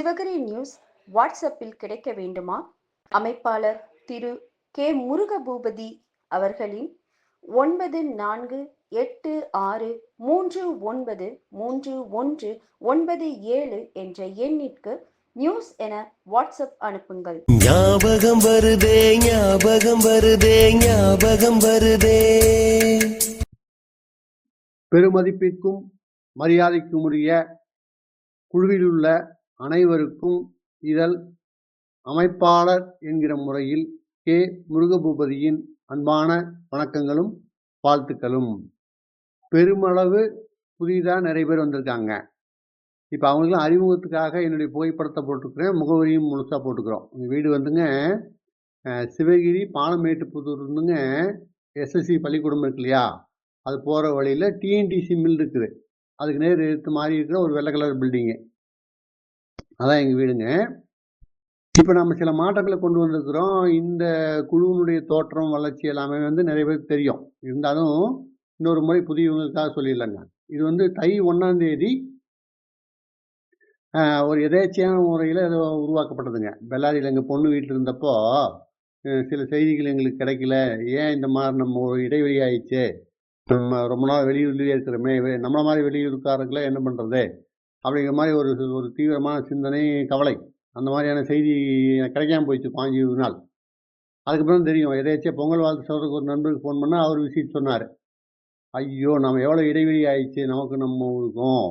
Sivagiri news வாட்ஸ்அப்பில் கிடைக்க வேண்டுமா? அமைப்பாளர் திரு. கே. முருகபூபதி அவர்களின் ஒன்பது நான்கு எட்டு ஆறு மூன்று ஒன்பது மூன்று ஒன்று ஒன்பது ஏழு என்ற எண்ணிற்கு நியூஸ் என வாட்ஸ்அப் அனுப்புங்கள். ஞாபகம் வருதே ஞாபகம் வருதே ஞாபகம் வருதே. பெருமதிப்பிற்கும் மரியாதைக்கும் உரிய குழுவில் உள்ள அனைவருக்கும் இதழ் அமைப்பாளர் என்கிற முறையில் கே. முருகபூபதியின் அன்பான வணக்கங்களும் வாழ்த்துக்களும். பெருமளவு புதிதாக நிறைய பேர் வந்திருக்காங்க. இப்போ அவங்களுக்குலாம் அறிமுகத்துக்காக என்னுடைய புகைப்படத்தை போட்டுக்கிறேன் முகவரியும் முழுசாக போட்டுக்கிறோம். உங்கள் வீடு வந்துங்க சிவகிரி பாலமேட்டுப்புதூர் இருந்துங்க எஸ்எஸ்சி பள்ளிக்கூடம் இருக்கு இல்லையா? அது போகிற வழியில் டிஎன்டிசி மில் இருக்குது. அதுக்கு நேர் எடுத்து மாறி இருக்கிற ஒரு வெள்ளை கலர் பில்டிங்கு அதான் எங்கள் வீடுங்க. இப்போ நம்ம சில மாற்றங்களை கொண்டு வந்திருக்கிறோம். இந்த குழுவினுடைய தோற்றம் வளர்ச்சி எல்லாமே வந்து நிறைய பேருக்கு தெரியும். இருந்தாலும் இன்னொரு முறை புதியவங்களுக்காக சொல்லிடலாங்க. இது வந்து தை ஒன்றாம் தேதி ஒரு எதேச்சையான முறையில் அது உருவாக்கப்பட்டதுங்க. பெல்லாரியில் எங்கள் பொண்ணு வீட்டில் இருந்தப்போ சில செய்திகள் எங்களுக்கு கிடைக்கல. ஏன் இந்த மாதிரி நம்ம ஒரு இடைவெளி ஆயிடுச்சு? நம்ம ரொம்ப நாள் வெளியூர்லேயே இருக்கிறோமே. நம்மளை நம்மள மாதிரி வெளியூருக்காரங்களே என்ன பண்ணுறது அப்படிங்கிற மாதிரி ஒரு ஒரு தீவிரமான சிந்தனை கவலை அந்த மாதிரியான செய்தி எனக்கு கிடைக்காம போயிடுச்சு பாஞ்சு நாள். அதுக்கப்புறம் தெரியும் எதாச்சும் பொங்கல் வாழ்த்து சொல்கிறதுக்கு ஒரு நண்பருக்கு ஃபோன் பண்ணால் அவர் விஷயம் சொன்னார். ஐயோ நம்ம எவ்வளோ இடைவெளி ஆயிடுச்சு நமக்கு நம்ம ஊருக்கும்.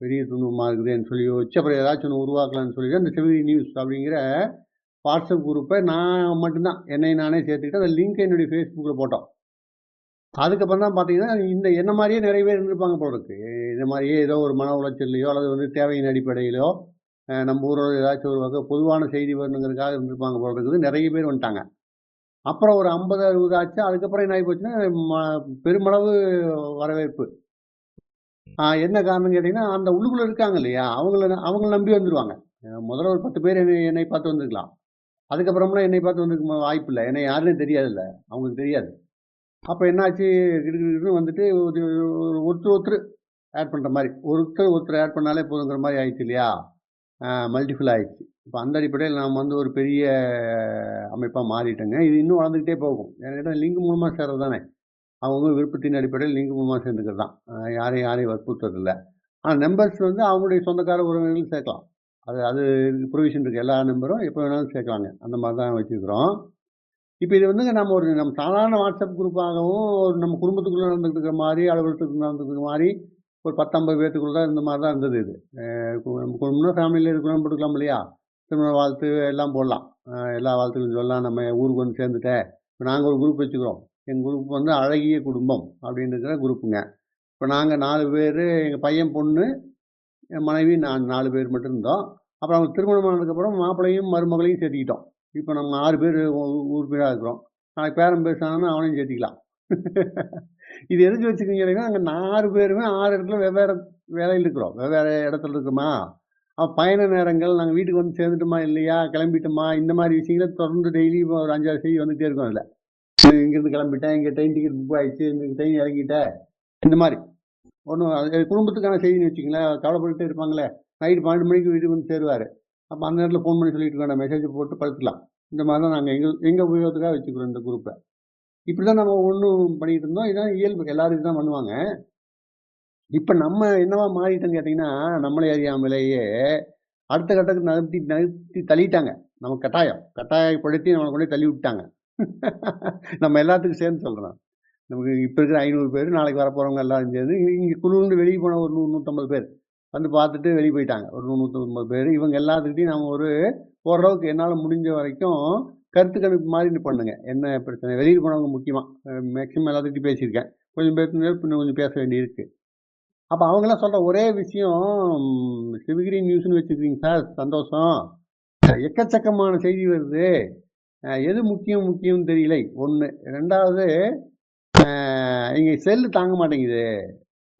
பெரிய துன்பமாக இருக்குதுன்னு சொல்லி வச்சு அப்புறம் ஏதாச்சும் ஒன்று உருவாக்கலாம்னு சொல்லி அந்த செவிலி நியூஸ் அப்படிங்கிற வாட்ஸ்அப் குரூப்பை நான் மட்டும்தான் என்னை நானே சேர்த்துக்கிட்டு அந்த லிங்க் என்னுடைய ஃபேஸ்புக்கில் போட்டோம். அதுக்கப்புறம் தான் பார்த்தீங்கன்னா இந்த என்ன மாதிரியே நிறைய பேர் இருந்திருப்பாங்க போல இருக்கு. இந்த மாதிரியே ஏதோ ஒரு மன உளைச்சல்லையோ அல்லது வந்து தேவையின் அடிப்படையிலோ நம்ம ஊரோட ஏதாச்சும் ஒரு வகை பொதுவான செய்தி வரணுங்கிறதுக்காக இருந்திருப்பாங்க போல இருக்குது. நிறைய பேர் வந்துட்டாங்க. அப்புறம் ஒரு ஐம்பது அறுபது ஆச்சு. அதுக்கப்புறம் என்ன ஆகி போச்சுன்னா ம- பெருமளவு வரவேற்பு. என்ன காரணம் கேட்டிங்கன்னா அந்த உள்ளுக்குள்ளே இருக்காங்க இல்லையா? அவங்கள அவங்கள நம்பி வந்துடுவாங்க முதல்ல ஒரு பத்து பேர் என்னை என்னை பார்த்து வந்திருக்கலாம். அதுக்கப்புறம்லாம் என்னை பார்த்து வந்திருக்க வாய்ப்பு இல்லை. என்னை யாருன்னு தெரியாதுல்ல. அவங்களுக்கு தெரியாது. அப்போ என்னாச்சு? கிடுக்கிட்டு வந்துட்டு ஒரு ஒரு ஒருத்தர் ஒருத்தர் ஆட் பண்ணுற மாதிரி. ஒருத்தர் ஒருத்தர் ஆட் பண்ணாலே போதுங்கிற மாதிரி ஆயிடுச்சு இல்லையா? மல்டிஃபுல் ஆயிடுச்சு. இப்போ அந்த அடிப்படையில் நாம் வந்து ஒரு பெரிய அமைப்பாக மாறிட்டேங்க. இது இன்னும் வளர்ந்துக்கிட்டே போகும். என்கிட்ட லிங்க் மூலமாக சேர்றது தானே அவங்க விருப்பத்தின் அடிப்படையில் லிங்க் மூலமாக சேர்ந்துக்கிறது தான். யாரையும் யாரையும் வற்புறுத்துறதில்ல ஆனால் நம்பர்ஸ் வந்து அவங்களுடைய சொந்தக்கார உறவினர்களும் சேர்க்கலாம். அது அது ப்ரொவிஷன் இருக்குது எல்லா நம்பரும் எப்போ வேணாலும் சேர்க்கலாங்க. அந்த மாதிரி தான் வச்சுருக்குறோம். இப்போ இது வந்துங்க நம்ம ஒரு நம்ம சாதாரண வாட்ஸ்அப் குரூப்பாகவும் ஒரு நம்ம குடும்பத்துக்குள்ளே நடந்துகிட்டு இருக்கிற மாதிரி அலுவலகத்துக்கு நடந்துட்டு மாதிரி ஒரு பத்தம்பது பேர்த்துக்குள்ள தான் இருந்த மாதிரி தான் இருந்தது இது. அஹ் கு- நம்ம குடும்பம்னா ஃபேமிலியில் இருக்கிறோம் போட்டுக்கலாம் இல்லையா? திருமண வாழ்த்து எல்லாம் போடலாம். எல்லா வாழ்த்துக்களும் சொல்லலாம். நம்ம ஊருக்கு வந்து சேர்ந்துட்டேன் இப்போ நாங்கள் ஒரு குரூப் வச்சுக்கிறோம். எங்கள் குரூப் வந்து அழகிய குடும்பம் அப்படின்னு இருக்கிற குரூப்புங்க இப்போ நாங்கள் நாலு பேர் எங்கள் பையன் பொண்ணு என் மனைவி நான் நாலு பேர் மட்டும் இருந்தோம் அப்புறம் அவங்க திருமணம் ஆனதுக்கப்புறம் மாப்பிள்ளையும் மருமகளையும் சேர்த்துக்கிட்டோம். இப்போ நம்ம ஆறு பேர் உறுப்பினராக இருக்கிறோம். நாளைக்கு பேரன் பேசினாங்கன்னா அவனையும் சேர்த்திக்கலாம். இது எதுக்கு வச்சுக்கிங்கன்னா அங்கே ஆறு பேருமே ஆறு இடத்துல வெவ்வேறு வேலையில் இருக்கிறோம். வெவ்வேறு இடத்துல இருக்குமா? பயண நேரங்கள் நாங்கள் வீட்டுக்கு வந்து சேர்ந்துட்டோமா இல்லையா? கிளம்பிட்டோமா? இந்த மாதிரி விஷயங்களை தொடர்ந்து டெய்லி ஒரு அஞ்சாறு செய்தி வந்துகிட்டே இருக்கும் அதில். இங்கேருந்து கிளம்பிட்டேன். இங்கே ட்ரெயின் டிக்கெட் புக் ஆகிடுச்சு இந்த ட்ரெயின் இறங்கிட்டேன் இந்த மாதிரி. ஒன்றும் குடும்பத்துக்கான செய்தின்னு வச்சுங்களேன் கவலைப்பட்டுட்டே இருப்பாங்களே. நைட்டு பன்னெண்டு மணிக்கு வீட்டுக்கு வந்து சேருவார். அப்போ அந்த நேரத்தில் ஃபோன் பண்ணி சொல்லிட்டு வேண்டாம் மெசேஜ் போட்டு படுத்துக்கலாம் இந்த மாதிரி தான் நாங்கள் எங்கள் எங்கள் உபயோகத்துக்காக வச்சுக்கிறோம் இந்த குரூப்பை இப்படி தான் நம்ம ஒன்றும் பண்ணிகிட்டு இருந்தோம். இதான் இயல்பு. எல்லாரும் இதுதான் பண்ணுவாங்க. இப்போ நம்ம என்னவா மாறிட்டோன்னு கேட்டிங்கன்னா நம்மளே அறியாமலேயே அடுத்த கட்டத்துக்கு நகர்த்தி நகர்த்தி தள்ளிட்டாங்க. நம்ம கட்டாயம். கட்டாயப்படுத்தி நம்மளை கொண்டே தள்ளி விட்டாங்க நம்ம எல்லாத்துக்கும் சேர்ந்து சொல்கிறோம் நமக்கு இப்போ இருக்கிற ஐநூறு பேர் நாளைக்கு வரப்போகிறவங்க எல்லாம் சேர்ந்து இங்கே குழுந்து வெளியே போன ஒரு நூறு நூற்றம்பது பேர். வந்து பார்த்துட்டு வெளியே போயிட்டாங்க. ஒரு நூற்றம்பது பேர். இவங்க எல்லாத்துக்கிட்டையும் நம்ம ஒரு ஓரளவுக்கு என்னால் முடிஞ்ச வரைக்கும் கருத்து கணிப்பு மாதிரி பண்ணுங்க. என்ன பிரச்சனை? வெளியில் போனவங்க முக்கியமாக மேக்ஸிமம் எல்லாத்துக்கிட்டையும் பேசியிருக்கேன். கொஞ்சம் பேருக்கு இன்னும் கொஞ்சம் பேச வேண்டியிருக்கு. அப்போ அவங்களாம் சொல்கிற ஒரே விஷயம் சிவகிரி நியூஸ்னு வச்சுருக்கீங்க சார். சந்தோஷம். எக்கச்சக்கமான செய்தி வருது. எது முக்கியம் முக்கியம்னு தெரியலை. ஒன்று ரெண்டாவது இங்கே செல்லு தாங்க மாட்டேங்குது.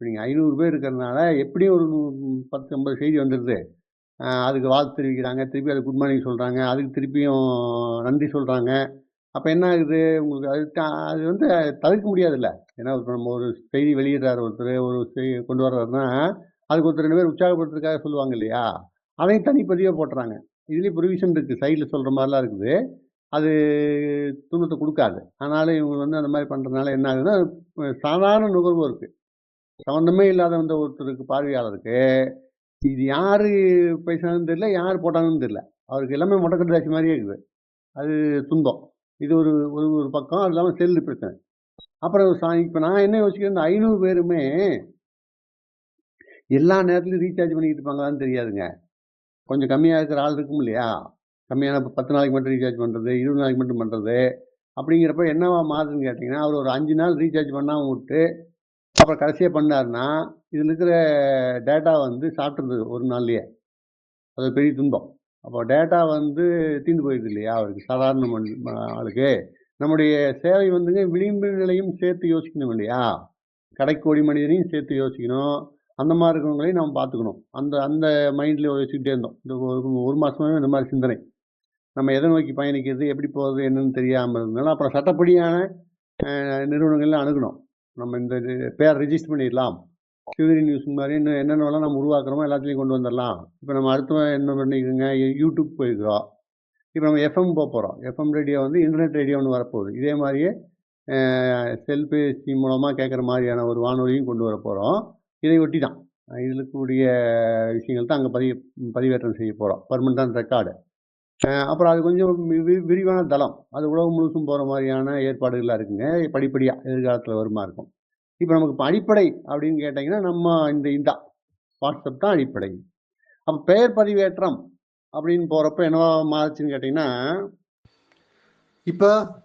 இப்போ நீங்கள் ஐநூறு பேர் இருக்கிறதுனால எப்படியும் ஒரு பத்து ஐம்பது செய்தி வந்துடுது அதுக்கு வாழ்த்து தெரிவிக்கிறாங்க. திருப்பி அது குட் மார்னிங் சொல்கிறாங்க அதுக்கு திருப்பியும் நன்றி சொல்கிறாங்க அப்போ என்ன ஆகுது? உங்களுக்கு அது அது வந்து தவிர்க்க முடியாதுல்ல. ஏன்னா இப்போ நம்ம ஒரு செய்தி வெளியிடுறாரு ஒருத்தர் ஒரு செய்தி கொண்டு வர்றாருன்னா அதுக்கு ஒருத்தர் ரெண்டு பேர் உற்சாகப்படுத்துறதுக்காக சொல்லுவாங்க இல்லையா? அதையும் தனிப்பதிவாக போட்டுறாங்க. இதுலேயும் ப்ரொவிஷன் இருக்குது சைடில் சொல்கிற மாதிரிலாம் இருக்குது. அது துன்பத்தை கொடுக்காது. ஆனாலும் இவங்க வந்து அந்த மாதிரி பண்ணுறதுனால என்ன ஆகுதுன்னா சாதாரண சாதாரண நுகர்வோருக்கு சம்மந்தமே இல்லாத வந்த ஒருத்தருக்கு பார்வையாளருக்கு இது யார் பேசினாலும் தெரியல யார் போட்டாங்கன்னு தெரியல. அவருக்கு எல்லாமே முடக்கட்டாச்சு மாதிரியே இருக்குது. அது துன்பம். இது ஒரு ஒரு ஒரு பக்கம் அது இல்லாமல் செல்லு பிரச்சனை. அப்புறம் சா- இப்போ நான் என்ன யோசிக்கிறேன் இந்த ஐநூறு பேருமே எல்லா நேரத்துலையும் ரீசார்ஜ் பண்ணிக்கிட்டு இருப்பாங்களான்னு தெரியாதுங்க. கொஞ்சம் கம்மியாக இருக்கிற ஆள் இருக்கும் இல்லையா? கம்மியான இப்போ பத்து நாளைக்கு மட்டும் ரீசார்ஜ் பண்ணுறது இருபது நாளைக்கு மட்டும் பண்ணுறது அப்படிங்கிறப்ப என்னவா மாறுதுன்னு கேட்டிங்கன்னா அவர் ஒரு அஞ்சு நாள் ரீசார்ஜ் பண்ணாமல் விட்டு அப்புறம் கடைசியாக பண்ணாருன்னா இதில் இருக்கிற டேட்டா வந்து சாப்பிட்ருந்தது ஒரு நாள்லேயே. அது பெரிய துன்பம். அப்போ டேட்டா வந்து தீர்ந்து போயிடுது இல்லையா அவருக்கு சாதாரண மண் ஆளுக்கு. நம்முடைய சேவை வந்துங்க விளிம்பு நிலையும் சேர்த்து யோசிக்கணும் இல்லையா? கடைக்கோடி மனிதனையும் சேர்த்து யோசிக்கணும். அந்த மாதிரி இருக்கிறவங்களையும் நம்ம பார்த்துக்கணும். அந்த அந்த மைண்டில் யோசிச்சுக்கிட்டே இருந்தோம். இந்த ஒரு ஒரு மாதமாகவே இந்த மாதிரி சிந்தனை. நம்ம எதை நோக்கி பயணிக்கிறது எப்படி போகிறது என்னன்னு தெரியாமல் இருந்தனால அப்புறம் சட்டப்படியான நிறுவனங்கள்லாம் அணுகணும். நம்ம இந்த இது பேர் ரெஜிஸ்டர் பண்ணிடலாம். சிவகிரி நியூஸ் மாதிரி இன்னும் என்னென்னலாம் நம்ம உருவாக்குறோமோ எல்லாத்துலேயும் கொண்டு வந்துடலாம். இப்போ நம்ம அடுத்த என்ன பண்ணிக்கோங்க யூடியூப் போயிருக்கிறோம். இப்போ நம்ம எஃப்எம் போக போகிறோம் எஃப்எம் ரேடியோ வந்து இன்டர்நெட் ரேடியோன்னு வரப்போகுது. இதே மாதிரியே செல்பேசி மூலமாக கேட்குற மாதிரியான ஒரு வானொலியும் கொண்டு வர போகிறோம் இதை ஒட்டி தான். இதில் இருக்கக்கூடிய விஷயங்கள் தான் அங்கே பதிவு பதிவேற்றம் செய்ய போகிறோம் பர்மனண்டான ரெக்கார்டு அப்புறம் அது கொஞ்சம் வி- விரிவான தளம். அது உலகம் முழுசும் போகிற மாதிரியான ஏற்பாடுகள்லாம் இருக்குங்க. படிப்படியாக எதிர்காலத்தில் வருமா இருக்கும். இப்போ நமக்கு இப்போ அடிப்படை அப்படின்னு கேட்டிங்கன்னா நம்ம இந்த இந்தா வாட்ஸ்அப் தான் அடிப்படை. அப்போ பெயர் பதிவேற்றம் அப்படின்னு போகிறப்ப என்னவா மாறுச்சுன்னு கேட்டிங்கன்னா இப்போ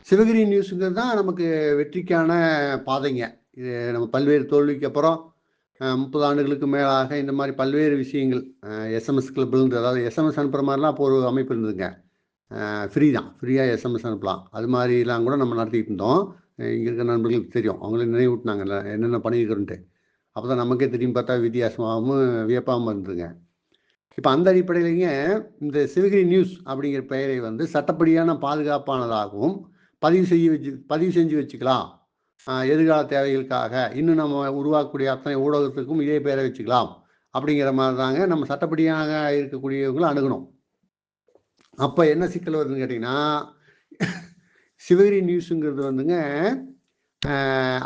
சிவகிரி நியூஸுங்கிறது தான் நமக்கு வெற்றிக்கான பாதைங்க. இது நம்ம பல்வேறு தோல்விக்கு அப்புறம் முப்பது ஆண்டுகளுக்கு மேலாக இந்த மாதிரி பல்வேறு விஷயங்கள் எஸ்எம்எஸ் கிளப்புன்றது அதாவது எஸ்எம்எஸ் அனுப்புகிற மாதிரிலாம் அப்போ ஒரு அமைப்பு இருந்ததுங்க. ஃப்ரீ தான். ஃப்ரீயாக எஸ்எம்எஸ் அனுப்பலாம். அது மாதிரிலாம் கூட நம்ம நடத்திட்டு இருந்தோம். இங்கே இருக்கிற நண்பர்களுக்கு தெரியும். அவங்களே நினைவூட்டினாங்கல்ல என்னென்ன பண்ணியிருக்கிறோன்ட்டு அப்போ தான் நமக்கே தெரியும் பார்த்தா வித்தியாசமாகவும் வியப்பாகவும் இருந்ததுங்க. இப்போ அந்த அடிப்படையிலேங்க இந்த சிவகிரி நியூஸ் அப்படிங்கிற பெயரை வந்து சட்டப்படியான பாதுகாப்பானதாகவும் பதிவு செய்ய வச்சு பதிவு செஞ்சு வச்சுக்கலாம். எதிர்கால தேவைகளுக்காக இன்னும் நம்ம உருவாக்கக்கூடிய அத்தனை ஊடகத்துக்கும் இதே பெயரை வச்சுக்கலாம். அப்படிங்கிற மாதிரி தாங்க நம்ம சட்டப்படியாக இருக்கக்கூடியவங்களும் அணுகணும். அப்போ என்ன சிக்கல் வருதுன்னு கேட்டிங்கன்னா சிவகிரி நியூஸுங்கிறது வந்துங்க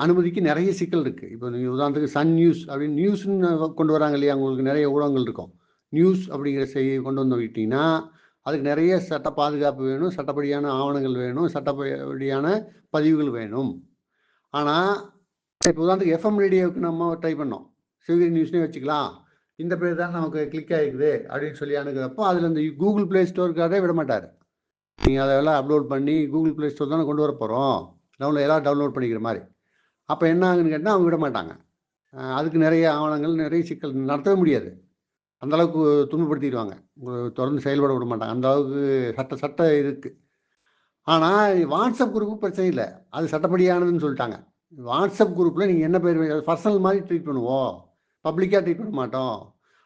அனுமதிக்கு நிறைய சிக்கல் இருக்குது இப்போ நீங்கள் உதாரணத்துக்கு சன் நியூஸ் அப்படின்னு நியூஸ்ன்னு கொண்டு வராங்க இல்லையா? உங்களுக்கு நிறைய ஊடகங்கள் இருக்கும். நியூஸ் அப்படிங்கிற செய்தி கொண்டு வந்து விட்டிங்கன்னா அதுக்கு நிறைய சட்ட பாதுகாப்பு வேணும் சட்டப்படியான ஆவணங்கள் வேணும் சட்டப்படியான பதிவுகள் வேணும். ஆனால் இப்போ உதாரணத்துக்கு எஃப்எம் ரேடியோவுக்கு நம்ம ட்ரை பண்ணோம். சிவகிரி நியூஸ்னே வச்சுக்கலாம். இந்த பேர் தான் நமக்கு கிளிக் ஆகிருக்குது அப்படின்னு சொல்லி அனுக்கிறப்போ அதில் இந்த கூகுள் ப்ளே ஸ்டோருக்காரே விட மாட்டார். நீங்கள் அதெல்லாம் அப்லோட் பண்ணி கூகுள் ப்ளே ஸ்டோர் தானே கொண்டு வர போகிறோம் டவுன்லோட் எல்லாம் டவுன்லோட் பண்ணிக்கிற மாதிரி. அப்போ என்ன ஆகுன்னு கேட்டால் அவங்க விட மாட்டாங்க. அதுக்கு நிறைய ஆவணங்கள் நிறைய சிக்கல் நடத்தவே முடியாது. அந்த அளவுக்கு துன்பப்படுத்திடுவாங்க தொடர்ந்து செயல்பட விட மாட்டாங்க. அந்த அளவுக்கு சட்ட சட்ட இருக்குது ஆனால் வாட்ஸ்அப் குரூப்பு பிரச்சனை இல்லை. அது சட்டப்படியானதுன்னு சொல்லிட்டாங்க. வாட்ஸ்அப் குரூப்பில் நீங்கள் என்ன பேர் பர்சனல் மாதிரி ட்ரீட் பண்ணுவோம். பப்ளிக்காக ட்ரீட் பண்ண மாட்டோம்.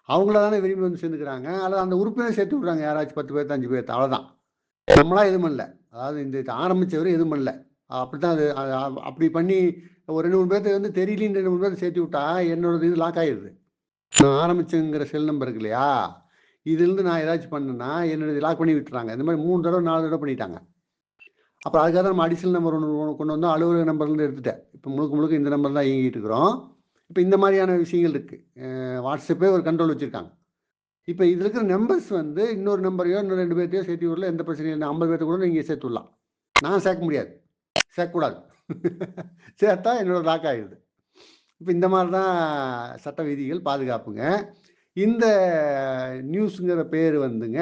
அவங்கள தானே விரும்பி வந்து சேர்ந்துக்கிறாங்க. அல்லது அந்த உறுப்பினர் சேர்த்து விட்றாங்க. யாராச்சும் பத்து பேர் அஞ்சு பேர் அவ்வளோதான் நம்மளா எதுவும் பண்ணல. அதாவது இந்த இது எதுவும் பண்ணல. அப்படி தான் அது அப்படி பண்ணி ஒரு ரெண்டு மூணு பேர்த்து வந்து தெரியலன்னு ரெண்டு மூணு பேர் சேர்த்து விட்டா என்னோட இது லாக் ஆயிடுது. நான் ஆரம்பிச்சுங்கிற செல் நம்பர் இருக்கு இல்லையா? இதுலேருந்து நான் ஏதாச்சும் பண்ணேன்னா என்னோட லாக் பண்ணி விட்டுறாங்க. இந்த மாதிரி மூணு தடவை நாலு தடவை பண்ணிட்டாங்க. அப்புறம் அதுக்காக தான் நம்ம அடிஷனல் நம்பர் ஒன்று கொண்டு வந்தோம் அலுவலக நம்பர்லேருந்து எடுத்துட்டேன். இப்போ முழுக்க முழுக்க இந்த நம்பர் தான் இயங்கிட்டு இருக்கிறோம். இப்போ இந்த மாதிரியான விஷயங்கள் இருக்குது வாட்ஸ்அப்பே ஒரு கண்ட்ரோல் வச்சுருக்காங்க. இப்போ இதில் இருக்கிற நம்பர்ஸ் வந்து இன்னொரு நம்பரையோ இன்னொரு ரெண்டு பேர்த்தையோ சேர்த்து விடல எந்த பிரச்சனையும் இல்லை. ஐம்பது பேர்த்து கூட நீங்கள் சேர்த்து விடலாம். நான் சேர்க்க முடியாது. சேர்க்கக்கூடாது. சேர்த்தா என்னோட லாக் ஆகிடுது இப்போ இந்த மாதிரி தான் சட்ட விதிகள் பாதுகாப்புங்க. இந்த நியூஸுங்கிற பேர் வந்துங்க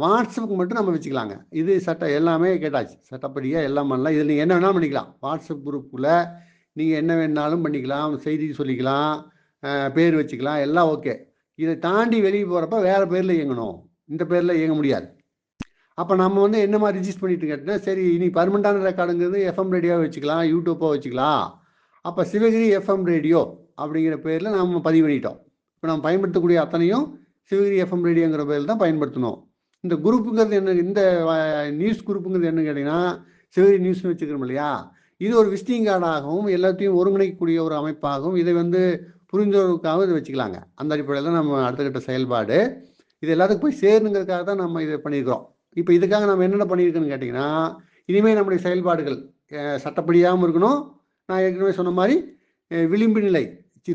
வாட்ஸ்அப்புக்கு மட்டும் நம்ம வச்சுக்கலாங்க. இது சட்டம் எல்லாமே கேட்டாச்சு. சட்டப்படியாக எல்லாம் பண்ணலாம். இதில் நீங்கள் என்ன வேணாலும் பண்ணிக்கலாம். வாட்ஸ்அப் குரூப்பில் நீங்கள் என்ன வேணாலும் பண்ணிக்கலாம். செய்தி சொல்லிக்கலாம். பேர் வச்சுக்கலாம். எல்லாம் ஓகே. இதை தாண்டி வெளியே போகிறப்ப வேறு பேரில் இயங்கணும். இந்த பேரில் இயங்க முடியாது. அப்போ நம்ம வந்து என்ன மாதிரி ரிஜிஸ்டர் பண்ணிட்டு கேட்டோம்னா சரி இனி பர்மனண்டான ரெக்கார்டுங்கிறது எஃப்எம் ரேடியோவை வச்சுக்கலாம். யூடியூப்போ வச்சுக்கலாம். அப்போ சிவகிரி எஃப்எம் ரேடியோ அப்படிங்கிற பேரில் நம்ம பதிவு பண்ணிட்டோம். இப்போ நம்ம பயன்படுத்தக்கூடிய அத்தனையும் சிவகிரி எஃப்எம் ரேடியோங்கிற பேரில் தான் பயன்படுத்தணும். இந்த குரூப்புங்கிறது என்ன இந்த நியூஸ் குரூப்புங்கிறது என்ன கேட்டிங்கன்னா சிவகிரி நியூஸ்னு வச்சுக்கிறோம் இல்லையா? இது ஒரு விசிட்டிங் கார்டாகவும் எல்லாத்தையும் ஒருங்கிணைக்கக்கூடிய ஒரு அமைப்பாகவும் இதை வந்து புரிந்தவர்களுக்காக இதை வச்சுக்கலாங்க. அந்த அடிப்படையில் தான் நம்ம அடுத்த கட்ட செயல்பாடு. இது எல்லாத்துக்கும் போய் சேருங்கிறதுக்காக தான் நம்ம இதை பண்ணியிருக்கிறோம். இப்போ இதுக்காக நம்ம என்னென்ன பண்ணியிருக்கோன்னு கேட்டிங்கன்னா இனிமேல் நம்முடைய செயல்பாடுகள் சட்டப்படியாகவும் இருக்கணும். நான் ஏற்கனவே சொன்ன மாதிரி விளிம்பு நிலை.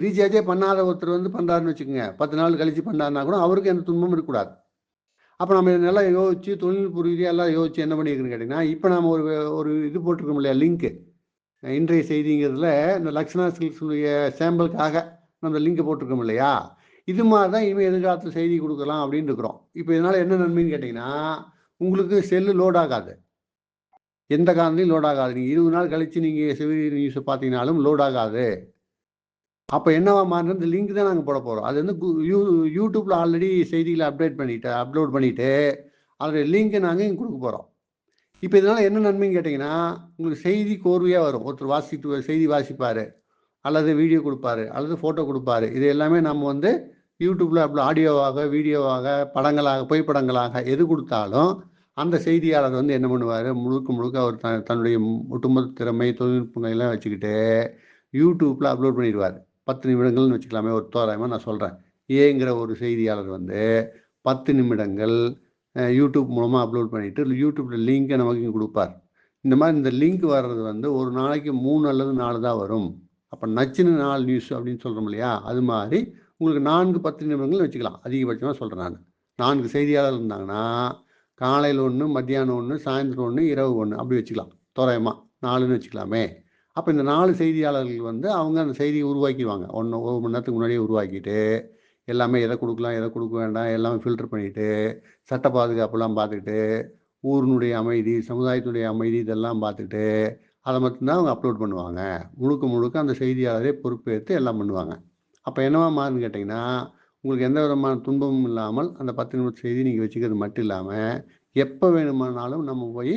ரீசார்ஜே பண்ணாத ஒருத்தர் வந்து பண்ணுறாருன்னு வச்சுக்கோங்க. பத்து நாள் கழித்து பண்ணாருன்னா கூட அவருக்கு எந்த துன்பமும் இருக்கக்கூடாது. அப்போ நம்ம நல்லா யோசிச்சு தொழில்நுட்ப ரீதியாக எல்லாம் யோசிச்சு என்ன பண்ணியிருக்குன்னு கேட்டிங்கன்னா இப்போ நம்ம ஒரு ஒரு இது போட்டிருக்கோம் இல்லையா லிங்க்கு இன்றைய செய்திங்கிறதுல இந்த லக்ஷணா சில்க்ஸுடைய சாம்பிளுக்காக நம்ம லிங்க் போட்டிருக்கோம் இல்லையா? இது மாதிரி தான் இனிமேல் எதிர்காலத்தில் செய்தி கொடுக்கலாம் அப்படின்னு இருக்கிறோம். இப்போ இதனால் என்ன நன்மைன்னு கேட்டிங்கன்னா உங்களுக்கு செல்லு லோட் ஆகாது. எந்த காரணத்தையும் லோட் ஆகாது. நீங்கள் இருபது நாள் கழித்து நீங்கள் சிவகிரி நியூஸை பார்த்தீங்கனாலும் லோட் ஆகாது. அப்போ என்னவா மாறினா இந்த லிங்க் தான் நாங்கள் போட போகிறோம் அது வந்து கு- யூ யூடியூப்பில் ஆல்ரெடி செய்திகளை அப்டேட் பண்ணிட்டு அப்லோட் பண்ணிவிட்டு அதோடைய லிங்க்கை நாங்கள் இங்கே கொடுக்க போகிறோம் இப்போ இதனால் என்ன நன்மைன்னு கேட்டிங்கன்னா உங்களுக்கு செய்தி கோர்வையாக வரும். ஒருத்தர் வாசிட்டு செய்தி வாசிப்பார் அல்லது வீடியோ கொடுப்பாரு அல்லது ஃபோட்டோ கொடுப்பாரு. இது எல்லாமே நம்ம வந்து யூடியூப்பில் அப்படி ஆடியோவாக வீடியோவாக படங்களாக புகைப்படங்களாக எது கொடுத்தாலும் அந்த செய்தியாளர் வந்து என்ன பண்ணுவார்? முழுக்க முழுக்க அவர் த தன்னுடைய ஒட்டுமொத்த திறமை தொழில்நுட்பங்கள் எல்லாம் வச்சுக்கிட்டு யூடியூப்பில் அப்லோட் பண்ணிடுவார். பத்து நிமிடங்கள்னு வச்சுக்கலாமே ஒரு தோராயமாக நான் சொல்கிறேன் ஏங்கிற ஒரு செய்தியாளர் வந்து பத்து நிமிடங்கள் யூடியூப் மூலமாக அப்லோட் பண்ணிவிட்டு யூடியூப்பில் லிங்கை நமக்கு கொடுப்பார். இந்த மாதிரி இந்த லிங்க் வர்றது வந்து ஒரு நாளைக்கு மூணு அல்லது நாலு தான் வரும். அப்போ நச்சுன்னு நாலு நியூஸ் அப்படின்னு சொல்கிறோம் இல்லையா? அது மாதிரி உங்களுக்கு நான்கு பத்து நிமிடங்கள் வச்சுக்கலாம். அதிகபட்சமாக சொல்கிறேன் நான். நான்கு செய்தியாளர் இருந்தாங்கன்னா காலையில் ஒன்று மத்தியானம் ஒன்று சாயந்தரம் ஒன்று இரவு ஒன்று அப்படி வச்சுக்கலாம். தோராயமாக நாலுன்னு வச்சுக்கலாமே. அப்போ இந்த நாலு செய்தியாளர்கள் வந்து அவங்க அந்த செய்தியை உருவாக்கிடுவாங்க. ஒன்று ஒரு மணி நேரத்துக்கு முன்னாடியே உருவாக்கிட்டு எல்லாமே எதை கொடுக்கலாம் எதை கொடுக்க வேண்டாம் எல்லாமே ஃபில்டர் பண்ணிவிட்டு சட்ட பாதுகாப்புலாம் பார்த்துக்கிட்டு ஊரினுடைய அமைதி சமுதாயத்தினுடைய அமைதி இதெல்லாம் பார்த்துக்கிட்டு அதை மட்டும்தான் அவங்க அப்லோட் பண்ணுவாங்க. முழுக்க முழுக்க அந்த செய்தியாளரே பொறுப்பேற்று எல்லாம் பண்ணுவாங்க. அப்போ என்னவா மாறுன்னு கேட்டிங்கன்னா உங்களுக்கு எந்த விதமான துன்பமும் இல்லாமல் அந்த பத்து நிமிஷம் செய்தி நீங்கள் வச்சுக்கிறது மட்டும் இல்லாமல் எப்போ வேணுமானாலும் நம்ம போய்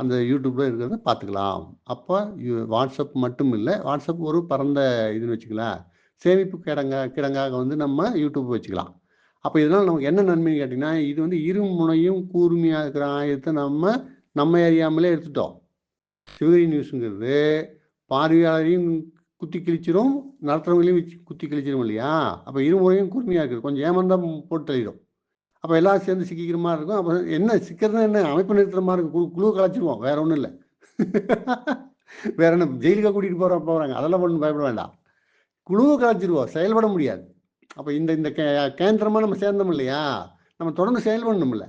அந்த யூடியூப்பில் இருக்கிறத பார்த்துக்கலாம். அப்போ வாட்ஸ்அப் மட்டும் இல்லை வாட்ஸ்அப் ஒரு பரந்த இதுன்னு வச்சுக்கலாம் சேமிப்பு கிடங்க கிடங்காக வந்து நம்ம யூடியூப் வச்சுக்கலாம். அப்போ இதனால் நமக்கு என்ன நன்மைன்னு கேட்டிங்கன்னா இது வந்து இரு முனையும் கூர்மையாக இருக்கிற ஆயத்தை நம்ம நம்ம அறியாமலே எடுத்துட்டோம். சிவகிரி நியூஸுங்கிறது பார்வையாளரையும் குத்தி கிழிச்சிரும் நடத்துகிறவங்களையும் வச்சு குத்தி கிழிச்சிரும் இல்லையா? அப்போ இருமுறையும் கூர்மையாக இருக்குது. கொஞ்சம் ஏமாந்தா போட்டு தள்ளிடும். அப்போ எல்லாம் சேர்ந்து சிக்கிக்கிற மாதிரி இருக்கும். அப்போ என்ன சிக்கிறதுனா என்ன? அமைப்பு நிறுத்துற மாதிரி இருக்கும். குழு குழு கலைச்சிருவோம் வேற ஒன்றும் இல்லை. வேற என்ன? ஜெயிலுக்கு கூட்டிகிட்டு போகிற போகிறாங்க அதெல்லாம் ஒன்றும் பயப்பட வேண்டாம். குழுவை கலைச்சிருவோம் செயல்பட முடியாது. அப்போ இந்த இந்த கே கேந்திரமாக நம்ம சேர்ந்தோம் இல்லையா? நம்ம தொடர்ந்து செயல்படணும்ல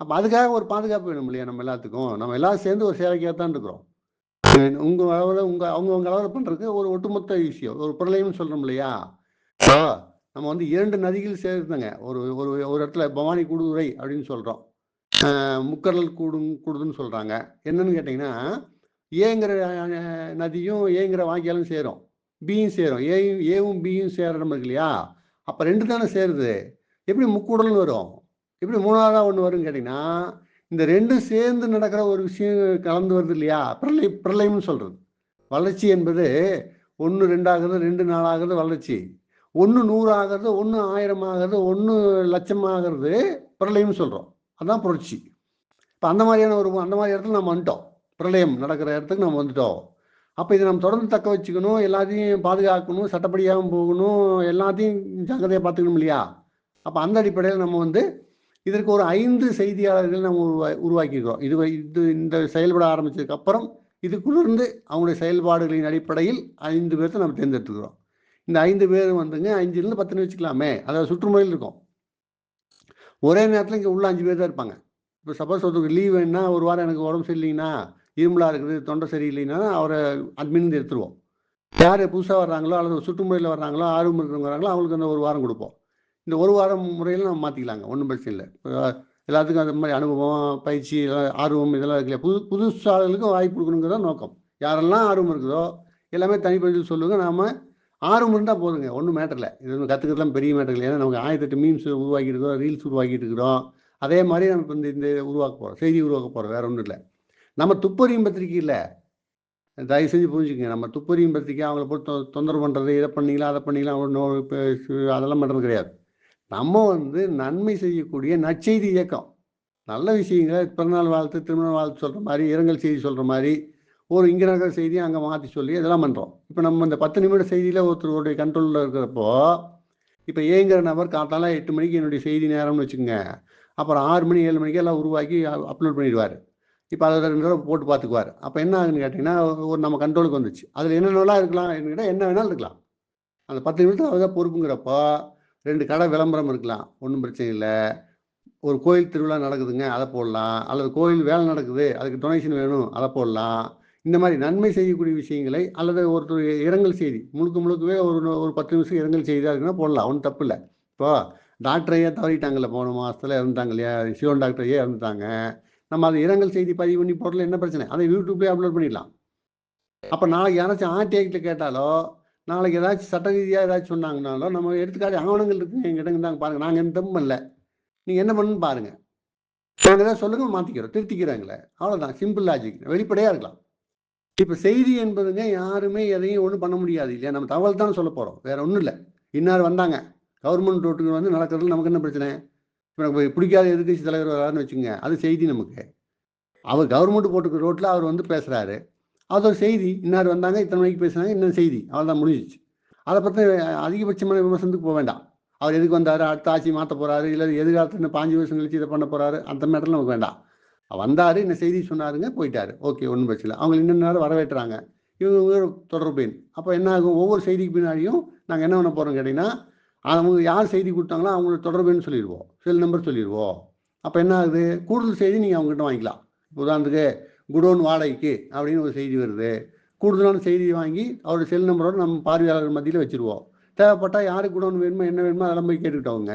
அப்போ அதுக்காக ஒரு பாதுகாப்பு வேணும் இல்லையா நம்ம எல்லாத்துக்கும்? நம்ம எல்லாரும் சேர்ந்து ஒரு சேவைக்காக தான் இருக்கிறோம் உங்கள் அளவில் உங்கள் அவங்க அளவில் பண்ணுறதுக்கு ஒரு ஒட்டுமொத்த விஷயம் ஒரு பிரளயம்னு சொல்கிறோம் இல்லையா? நம்ம வந்து இரண்டு நதிகள் சேர்த்துங்க ஒரு ஒரு ஒரு இடத்துல பவானி கூடுதுறை அப்படின்னு சொல்கிறோம் முக்கடல் கூடும் கூடுதுன்னு சொல்கிறாங்க என்னன்னு கேட்டிங்கன்னா ஏங்கிற நதியும் ஏங்கிற வாய்க்காலும் சேரும். பியும் சேரும். ஏயும் ஏவும் பியும் சேர நம்ம இருக்கு இல்லையா? அப்போ ரெண்டு தானே சேருது. எப்படி முக்கூடல்னு வரும்? எப்படி மூணாவதாக ஒன்று வரும்னு கேட்டிங்கன்னா இந்த ரெண்டும் சேர்ந்து நடக்கிற ஒரு விஷயம் கலந்து வருது இல்லையா? பிரளய பிரளயம்னு சொல்கிறது வளர்ச்சி என்பது ஒன்று ரெண்டாகிறது ரெண்டு நாளாகிறது வளர்ச்சி. ஒன்று நூறு ஆகிறது ஒன்று ஆயிரம் ஆகிறது ஒன்று லட்சம் ஆகிறது பிரளயம்னு சொல்கிறோம் அதுதான் புரட்சி. இப்போ அந்த மாதிரியான ஒரு அந்த மாதிரி இடத்துல நம்ம வந்துட்டோம். பிரளயம் நடக்கிற இடத்துக்கு நம்ம வந்துட்டோம். அப்போ இதை நம்ம தொடர்ந்து தக்க வச்சுக்கணும் எல்லாத்தையும் பாதுகாக்கணும் சட்டப்படியாகவும் போகணும் எல்லாத்தையும் ஜாக்கிரதையாக பார்த்துக்கணும் இல்லையா? அப்போ அந்த அடிப்படையில் நம்ம வந்து இதற்கு ஒரு ஐந்து செய்தியாளர்கள் நம்ம உருவா உருவாக்கியிருக்கிறோம். இது வ- இது இந்த செயல்பட ஆரம்பித்ததுக்கப்புறம் இதுக்குள்ளேருந்து இதுக்குள்ளிருந்து அவங்களுடைய செயல்பாடுகளின் அடிப்படையில் ஐந்து பேர்த்த நம்ம தேர்ந்தெடுத்துக்கிறோம். இந்த ஐந்து பேர் வந்துங்க அஞ்சுலேருந்து பத்துன்னு வச்சுக்கலாமே. அதாவது சுற்றுமுறையில் இருக்கும். ஒரே நேரத்தில் இங்கே உள்ள அஞ்சு பேர் தான் இருப்பாங்க. இப்போ சப்போஸ் ஒருத்தருக்கு லீவ் வேணுன்னா ஒரு வாரம் எனக்கு உடம்பு சரியில்லைன்னா இருமலாக இருக்குது தொண்டை சரியில்லைன்னா அவரை அட்மின் எடுத்துருவோம். யார் புதுசாக வர்றாங்களோ அல்லது சுற்றுமுறையில் வர்றாங்களோ ஆர்வம் இருக்கிறவங்க வராங்களோ அவங்களுக்கு அந்த ஒரு வாரம் கொடுப்போம். இந்த ஒரு வாரம் முறையில் நம்ம மாற்றிக்கலாங்க ஒன்றும் பிரச்சனை இல்லை. எல்லாத்துக்கும் அந்த மாதிரி அனுபவம் பயிற்சி எல்லாம் ஆர்வம் இதெல்லாம் இருக்கு இல்லையா புது புதுசாளுக்கும் வாய்ப்பு கொடுக்கணுங்கிறத நோக்கம். யாரெல்லாம் ஆர்வம் இருக்குதோ எல்லாமே தனிப்பதில் சொல்லுங்கள் நாம் ஆர்வம் இருந்தால் போதுங்க. ஒன்றும் மேட்டர் இல்லை. இது வந்து கற்றுக்கிறதுலாம் பெரிய மேட்டர் இல்லை ஏன்னா நமக்கு ஆயிரத்தெட்டு மீம்ஸ் உருவாக்கிட்டு இருக்கிறோம் ரீல்ஸ் உருவாக்கிட்டு இருக்கிறோம். அதே மாதிரி நம்ம வந்து இந்த இந்த உருவாக்க போகிறோம் செய்தி உருவாக்க போகிறோம் வேற ஒன்றும் இல்லை. நம்ம துப்பறியும் பத்திரிக்கை இல்லை. தயவு செஞ்சு புரிஞ்சுக்கங்க. நம்ம துப்பறியும் பத்திரிக்கை அவங்கள போட்டு தொ- தொந்தரவு பண்ணுறது இதை பண்ணீங்களா அதை பண்ணீங்களா அதெல்லாம் பண்ணுறது கிடையாது. நம்ம வந்து நன்மை செய்யக்கூடிய நற்செய்தி இயக்கம். நல்ல விஷயங்களை பிறநாள் வாழ்த்து திருமண வாழ்த்து சொல்கிற மாதிரி இரங்கல் செய்தி சொல்கிற மாதிரி ஒரு இங்கே நடக்கிற செய்தியை அங்கே மாற்றி சொல்லி இதெல்லாம் பண்ணுறோம் இப்போ நம்ம இந்த பத்து நிமிட செய்தியில் ஒருத்தருடைய கண்ட்ரோலில் இருக்கிறப்போ இப்போ ஏங்கிற நபர் காத்தால எட்டு மணிக்கு என்னுடைய செய்தி நேரம்னு வச்சுக்கோங்க. அப்புறம் ஆறு மணி ஏழு மணிக்கு எல்லாம் உருவாக்கி அப்லோட் பண்ணிடுவார். இப்போ அதை ரெண்டு தடவை போட்டு பார்த்துக்குவார். அப்போ என்ன ஆகுன்னு கேட்டிங்கன்னா ஒரு நம்ம கண்ட்ரோலுக்கு வந்துச்சு. அதில் என்னென்னலாம் இருக்கலாம் கேட்டால் என்ன வேணாலும் இருக்கலாம். அந்த பத்து நிமிஷம் அவதான் பொறுப்புங்கிறப்போ ரெண்டு கடை விளம்பரம் இருக்கலாம். ஒன்றும் பிரச்சனை இல்லை. ஒரு கோயில் திருவிழா நடக்குதுங்க அதை போடலாம். அல்லது கோயில் வேலை நடக்குது அதுக்கு டொனேஷன் வேணும் அதை போடலாம். இந்த மாதிரி நன்மை செய்யக்கூடிய விஷயங்களை அல்லது ஒருத்தர் இரங்கல் செய்தி முழுக்க முழுக்கவே ஒரு ஒரு பத்து நிமிஷம் இரங்கல் செய்தியாக இருக்குன்னா போடலாம் ஒன்றும் தப்பு இல்லை. இப்போ டாக்டர் தவறிட்டாங்கல்ல போன மாதத்தில் இறந்துட்டாங்க இல்லையா சிவன் டாக்டர் இறந்துட்டாங்க. நம்ம அதை இரங்கல் செய்தி பதிவு பண்ணி போடல என்ன பிரச்சனை? அதை யூடியூப்லேயே அப்லோட் பண்ணிடலாம். அப்போ நாளைக்கு யாராச்சும் ஆர்டிஐக்கில் கேட்டாலோ நாளைக்கு ஏதாச்சும் சட்ட ரீதியாக ஏதாச்சும் சொன்னாங்கனாலோ நம்ம எடுத்துக்காட்டு ஆவணங்கள் இருக்குங்க இடங்க இருந்தாங்க பாருங்கள் நாங்கள் எந்த தப்பும் இல்லை நீங்கள் என்ன பண்ணணும்னு பாருங்கள் நாங்கள் ஏதாவது சொல்லுங்க மாற்றிக்கிறோம் திருத்திக்கிறாங்களே அவ்வளோதான் சிம்பிள் லாஜிக் வெளிப்படையாக இருக்கலாம். இப்போ செய்தி என்பதுங்க யாருமே எதையும் ஒன்றும் பண்ண முடியாது இல்லையா? நம்ம தகவல் தான் சொல்ல போகிறோம் வேற ஒன்றும் இல்லை. இன்னார் வந்தாங்க. கவர்மெண்ட் ரோட்டுக்கு வந்து நடக்கிறது நமக்கு என்ன பிரச்சனை? இப்போ நமக்கு பிடிக்காத எதிர்கட்சி தலைவர் வரான்னு வச்சுங்க அது செய்தி நமக்கு. அவர் கவர்மெண்ட் போட்டுக்கு ரோட்டில் அவர் வந்து பேசுகிறாரு அது ஒரு செய்தி. இன்னார் வந்தாங்க இத்தனை மணிக்கு பேசுனாங்க இன்னும் செய்தி. அவ்வளோதான் முடிஞ்சிச்சு அதை பற்றி அதிகபட்சமான விமர்சனத்துக்கு போக வேண்டாம். அவர் எதுக்கு வந்தார்? அடுத்த ஆட்சி மாற்ற போகிறாரு இல்லை எதிர்காலத்தில் இன்னும் பாஞ்சு வருஷம் கழிச்சு இதை பண்ண போகிறாரு அந்த மேட்டரில் நமக்கு வேண்டாம். வந்தார் இந்த செய்தி சொன்னாருங்க போயிட்டாரு. ஓகே ஒன்றும் பிரச்சனை இல்லை. அவங்க இன்னும் நேரம் வரவேற்றாங்க. இவங்க தொடர்பு அப்போ என்ன ஆகும்? ஒவ்வொரு செய்திக்கு பின்னாடியும் நாங்கள் என்ன பண்ண போகிறோம் கேட்டிங்கன்னா அவங்க யார் செய்தி கொடுத்தாங்களோ அவங்களோட தொடர்புன்னு சொல்லிடுவோம். செல் நம்பர் சொல்லிடுவோம். அப்போ என்ன ஆகுது? கூடுதல் செய்தி நீங்கள் அவங்ககிட்ட வாங்கிக்கலாம். இப்போ உதாரணத்துக்கு குடோன் வாடகைக்கு அப்படின்னு ஒரு செய்தி வருது. கூடுதலான செய்தியை வாங்கி அவரோட செல் நம்பரோட நம்ம பார்வையாளர் மத்தியில் வச்சுருவோம். தேவைப்பட்டால் யாருக்கு குடோன் வேணுமோ என்ன வேணுமோ அதெல்லாம் போய் கேட்டுக்கிட்டவங்க.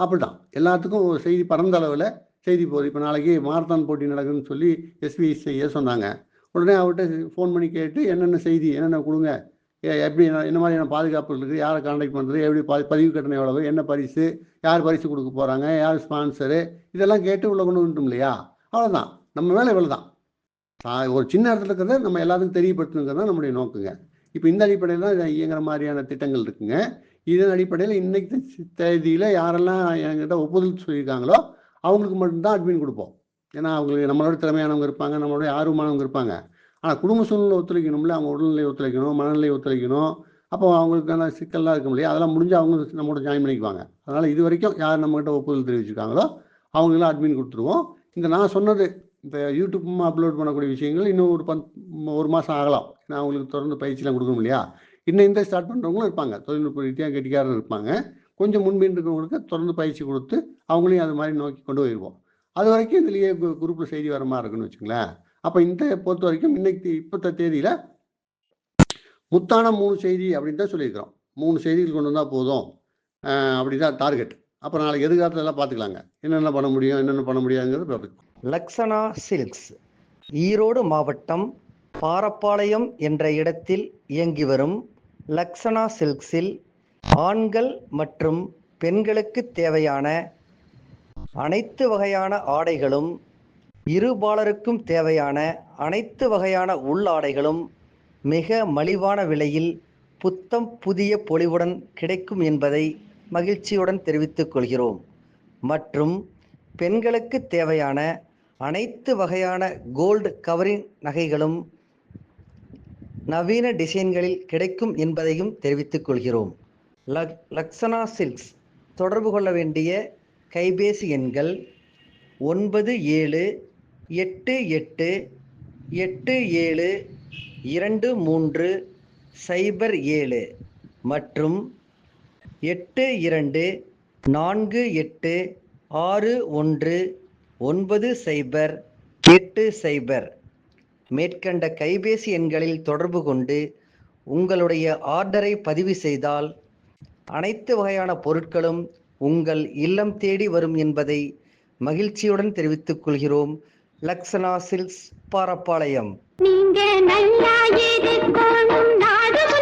அப்படி தான் எல்லாத்துக்கும் ஒரு செய்தி பரந்த அளவில் செய்தி போகுது இப்போ நாளைக்கு மாரத்தான் போட்டி நடக்குதுன்னு சொல்லி எஸ்பிஐ செய்ய சொன்னாங்க. உடனே அவர்கிட்ட ஃபோன் பண்ணி கேட்டு என்னென்ன செய்தி என்னென்ன கொடுங்க எப்படி என்ன என்ன மாதிரியான பாதுகாப்பு இருக்குது யாரை கான்டாக்ட் பண்ணுறது எப்படி பா பதிவு கட்டணம் எவ்வளவு என்ன பரிசு யார் பரிசு கொடுக்க போகிறாங்க யார் ஸ்பான்சரு இதெல்லாம் கேட்டு உள்ள கொண்டு வந்துட்டோம் இல்லையா? அவ்வளோதான் நம்ம வேலை இவ்வளோ தான் ஒரு சின்ன இடத்துல இருக்கிறத நம்ம எல்லாத்துக்கும் தெரியப்படுத்துங்கிறது தான் நம்முடைய நோக்குங்க. இப்போ இந்த அடிப்படையில் தான் இயங்குற மாதிரியான திட்டங்கள் இருக்குங்க. இதன் அடிப்படையில் இன்னைக்கு தேதியில் யாரெல்லாம் என்கிட்ட ஒப்புதல் சொல்லியிருக்காங்களோ அவங்களுக்கு மட்டும்தான் அட்மின் கொடுப்போம். ஏன்னா அவங்களுக்கு நம்மளோட திறமையானவங்க இருப்பாங்க நம்மளோட ஆர்வமானவங்க இருப்பாங்க. ஆனால் குடும்ப சூழ்நிலை ஒத்துழைக்கணும்ல அவங்க உடல்நிலை ஒத்துழைக்கணும் மனநிலை ஒத்துழைக்கணும். அப்போ அவங்களுக்கான சிக்கல்லாம் இருக்கும் இல்லையா அதெல்லாம் முடிஞ்சு அவங்க நம்மளோட ஜாயின் பண்ணிக்குவாங்க. அதனால் இது வரைக்கும் யார் நம்மகிட்ட ஒப்புதல் தெரிவிச்சிருக்காங்களோ அவங்களாம் அட்மின் கொடுத்துருவோம். இந்த நான் சொன்னது இந்த யூடியூப் அப்லோட் பண்ணக்கூடிய விஷயங்கள் இன்னும் ஒரு பன் ஒரு மாதம் ஆகலாம். ஏன்னா அவங்களுக்கு தொடர்ந்து பயிற்சிலாம் கொடுக்கணும் இல்லையா? இன்னும் இந்த ஸ்டார்ட் பண்ணுறவங்களும் இருப்பாங்க. தொழில்நுட்ப ரீதியாக கெட்டிக்காரர் இருப்பாங்க. கொஞ்சம் முன்பின் இருக்கிறவங்களுக்கு தொடர்ந்து பயிற்சி கொடுத்து அவங்களையும் அது மாதிரி நோக்கி கொண்டு போயிடுவோம் அது வரைக்கும் இதுலேயே குரூப்பில் செய்தி வர மாதிரி இருக்குன்னு வச்சுங்களேன் அப்போ இந்த பொறுத்த வரைக்கும் இன்னைக்கு இப்போத்த தேதியில் முத்தான மூணு செய்தி அப்படின்னு தான் சொல்லியிருக்கிறோம். மூணு செய்திகள் கொண்டு வந்தால் போதும். அப்படி தான் டார்கெட் அப்போ நாளைக்கு எதிர்காலத்துல எல்லாம் பார்த்துக்கலாங்க என்னென்ன பண்ண முடியும் என்னென்ன பண்ண முடியாதுங்கிறது லக்ஷனா சில்க்ஸ் ஈரோடு மாவட்டம் பாரப்பாளையம் என்ற இடத்தில் இயங்கி வரும் லக்ஷனா சில்க்ஸில் ஆண்கள் மற்றும் பெண்களுக்கு தேவையான அனைத்து வகையான ஆடைகளும் இருபாலருக்கும் தேவையான அனைத்து வகையான உள்ளாடைகளும் மிக மலிவான விலையில் புத்தம் புதிய பொலிவுடன் கிடைக்கும் என்பதை மகிழ்ச்சியுடன் தெரிவித்துக் கொள்கிறோம். மற்றும் பெண்களுக்கு தேவையான அனைத்து வகையான கோல்டு கவரிங் நகைகளும் நவீன டிசைன்களில் கிடைக்கும் என்பதையும் தெரிவித்துக் கொள்கிறோம். லக் லக்ஷனா சில்க்ஸ். தொடர்பு கொள்ள வேண்டிய கைபேசி எண்கள் ஒன்பது ஏழு எட்டு எட்டு எட்டு ஏழு இரண்டு மூன்று சைபர் ஏழு மற்றும் எட்டு இரண்டு நான்கு எட்டு ஆறு ஒன்று ஒன்பது சைபர் எட்டு சைபர். மேற்கண்ட கைபேசி எண்களில் தொடர்பு கொண்டு உங்களுடைய ஆர்டரை பதிவு செய்தால் அனைத்து வகையான பொருட்களும் உங்கள் இல்லம் தேடி வரும் என்பதை மகிழ்ச்சியுடன் தெரிவித்துக் கொள்கிறோம். லக்ஷனா சில்க்ஸ் பாரப்பாளையம். நீங்க நல்லா இருக்கணும் நாடு